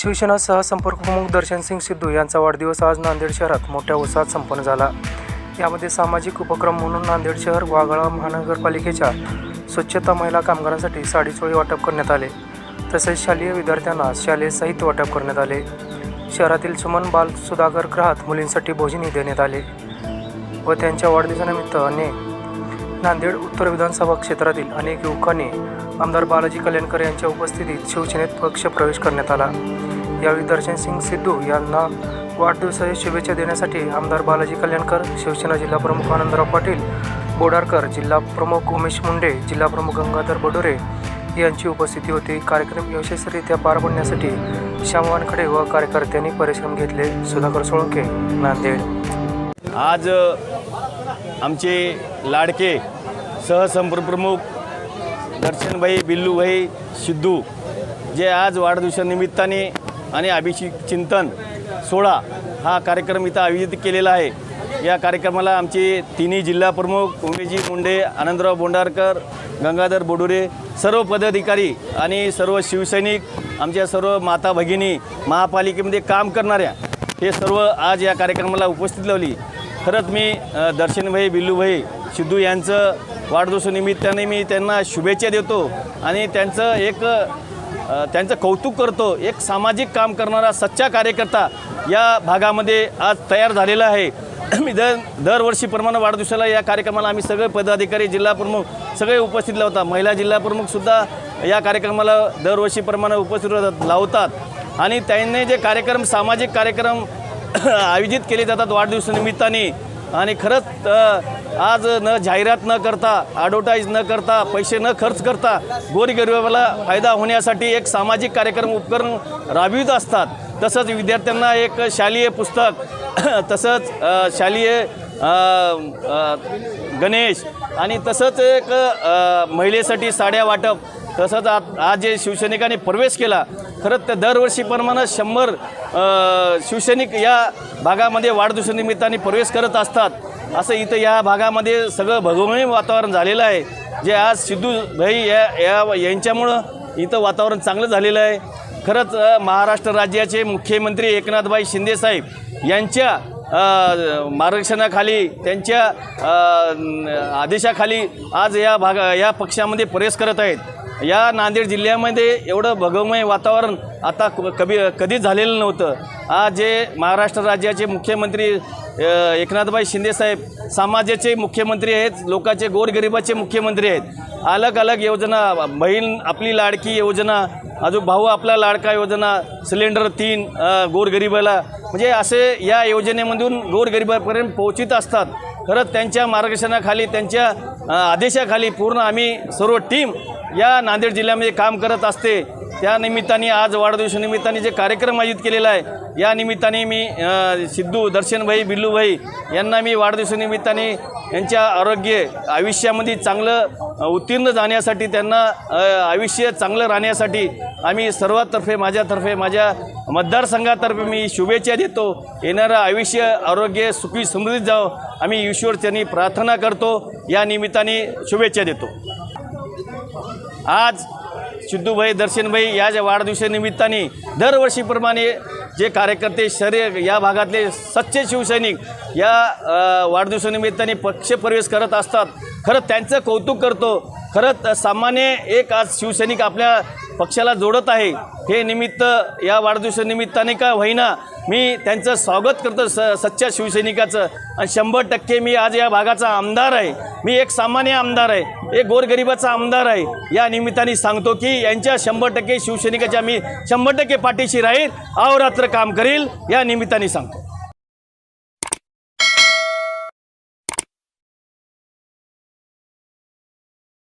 शिवसेना सहसंपर्क प्रमुख दर्शनसिंग सिद्धू यांचा वाढदिवस आज नांदेड शहरात मोठ्या उत्साहात संपन्न झाला. यामध्ये सामाजिक उपक्रम म्हणून नांदेड शहर वाघाळा महानगरपालिकेच्या स्वच्छता महिला कामगारांसाठी साडीचोळी वाटप करण्यात आले. तसेच शालेय विद्यार्थ्यांना शालेय साहित्य वाटप करण्यात आले. शहरातील सुमन बाल सुधाकर ग्रहात मुलींसाठी भोजनही देण्यात आले व त्यांच्या वाढदिवसानिमित्त अनेक नांदेड उत्तर विधानसभा क्षेत्रातील अनेक युवकांनी आमदार बालाजी कल्याणकर यांच्या उपस्थितीत शिवसेनेत पक्ष प्रवेश करण्यात आला. यावेळी दर्शनसिंग सिद्धू यांना वाढदिवसाच्या शुभेच्छा देण्यासाठी आमदार बालाजी कल्याणकर शिवसेना जिल्हा प्रमुख आनंदराव पाटील बोडारकर जिल्हा प्रमुख उमेश मुंडे जिल्हा प्रमुख गंगाधर बडोरे यांची उपस्थिती होती. कार्यक्रम यशस्वीरित्या पार पडण्यासाठी श्याम वानखडे व कार्यकर्त्यांनी परिश्रम घेतले. सुधाकर सोळंके नांदेड. आज आमचे लाडके सहसंप्रमुख दर्शनभाई बिल्लूभाई सिद्धू जे आज वाढदिवसानिमित्ताने आणि अभिषेक चिंतन सोहळा हा कार्यक्रम इथं आयोजित केलेला आहे. या कार्यक्रमाला आमचे तिन्ही जिल्हा प्रमुख उमेशजी मुंडे आनंदराव बोंडारकर गंगाधर बोडुरे सर्व पदाधिकारी आणि सर्व शिवसैनिक आमच्या सर्व माता भगिनी महापालिकेमध्ये काम करणाऱ्या हे सर्व आज या कार्यक्रमाला उपस्थित लावली. खरंच मी दर्शनभाई बिल्लूभाई सिद्धू यांचं वाढदिवसानिमित्ताने मी त्यांना शुभेच्छा देतो आणि त्यांचं एक त्यांचं कौतुक करतो एक सामाजिक काम करणारा सच्चा कार्यकर्ता या भागामध्ये आज तयार झालेला आहे. मी दर दरवर्षीप्रमाणे वाढदिवसाला या कार्यक्रमाला आम्ही सगळे पदाधिकारी जिल्हाप्रमुख सगळे उपस्थित लावतात महिला जिल्हाप्रमुखसुद्धा या कार्यक्रमाला दरवर्षीप्रमाणे उपस्थित लावतात. आणि त्यांनी जे कार्यक्रम सामाजिक कार्यक्रम आयोजित केले जातात वाढदिवसानिमित्ताने. आणि खरंच आज न जाहिरात न करता ॲडव्हर्टाईज न करता पैसे न खर्च करता गोरगरिबाला फायदा होण्यासाठी एक सामाजिक कार्यक्रम उपकरण राबवित असतात. तसंच विद्यार्थ्यांना एक शालेय पुस्तक तसंच शालेय गणेश आणि तसंच एक महिलेसाठी साड्या वाटप तसंच आज आज जे शिवसैनिकांनी प्रवेश केला खरंच त्या दरवर्षीप्रमाणे शंभर शिवसैनिक या भागामध्ये वाढदिवसानिमित्ताने प्रवेश करत असतात. असं इथं या भागामध्ये सगळं भगवमय वातावरण झालेलं आहे. जे आज सिद्धू भाई या या यांच्यामुळं इथं वातावरण चांगलं झालेलं आहे. खरंच महाराष्ट्र राज्याचे मुख्यमंत्री एकनाथभाई शिंदेसाहेब यांच्या मार्गदर्शनाखाली त्यांच्या आदेशाखाली आज या भागा या पक्षामध्ये प्रवेश करत आहेत. या नांदेड जिल्ह्यामध्ये एवढं भगवमय वातावरण आता क- कभी कधीच झालेलं नव्हतं. आज जे महाराष्ट्र राज्याचे मुख्यमंत्री एकनाथभाई शिंदेसाहेब समाजाचे मुख्यमंत्री आहेत लोकांचे गोरगरिबाचे मुख्यमंत्री आहेत. अलग अलग योजना बहीण आपली लाडकी योजना अजून भाऊ आपला लाडका योजना सिलेंडर तीन गोरगरिबाला. म्हणजे असे या योजनेमधून गोरगरिबापर्यंत पोहोचित असतात. खरंच त्यांच्या मार्गदर्शनाखाली त्यांच्या आदेशाखाली पूर्ण आम्ही सर्व टीम या नांदेड जिल्ह्यामध्ये काम करत असते. त्या निमित्ताने आज वाढदिवसानिमित्ताने जे कार्यक्रम आयोजित केलेला आहे या निमित्ताने मी सिद्धू दर्शनभाई बिल्लूभाई यांना मी वाढदिवसानिमित्ताने यांच्या आरोग्य आयुष्यामध्ये चांगलं उत्तीर्ण जाण्यासाठी त्यांना आयुष्य चांगलं राहण्यासाठी आम्ही सर्वातर्फे माझ्यातर्फे माझ्या मतदारसंघातर्फे मी शुभेच्छा देतो. येणारं आयुष्य आरोग्य सुखी समृद्धीत जावं. आम्ही ईश्वरच्यांनी प्रार्थना करतो. या निमित्ताने शुभेच्छा देतो. आज सिद्धूभाई दर्शनभाई या ज्या वाढदिवसानिमित्ताने दरवर्षीप्रमाणे जे कार्यकर्ते शरीर या भागातले सच्चे शिवसैनिक या वाढदिवसानिमित्ताने पक्षप्रवेश करत असतात. खरं त्यांचं कौतुक करतो. खरंच सामान्य एक आज शिवसैनिक आपल्या पक्षाला जोडत आहे. हे निमित्त या वाढदिवसानिमित्ताने का होईना मी त्यांचं स्वागत करतो स सच्च्या शिवसैनिकाचं. आणि शंभर टक्के मी आज या भागाचा आमदार आहे. मी एक सामान्य आमदार आहे. एक गोरगरिबाचा आमदार आहे. या निमित्ताने सांगतो की यांच्या शंभर टक्के शिवसैनिकाच्या मी शंभर टक्के पाठीशी राहील अहोरात्र काम करील या निमित्ताने सांगतो.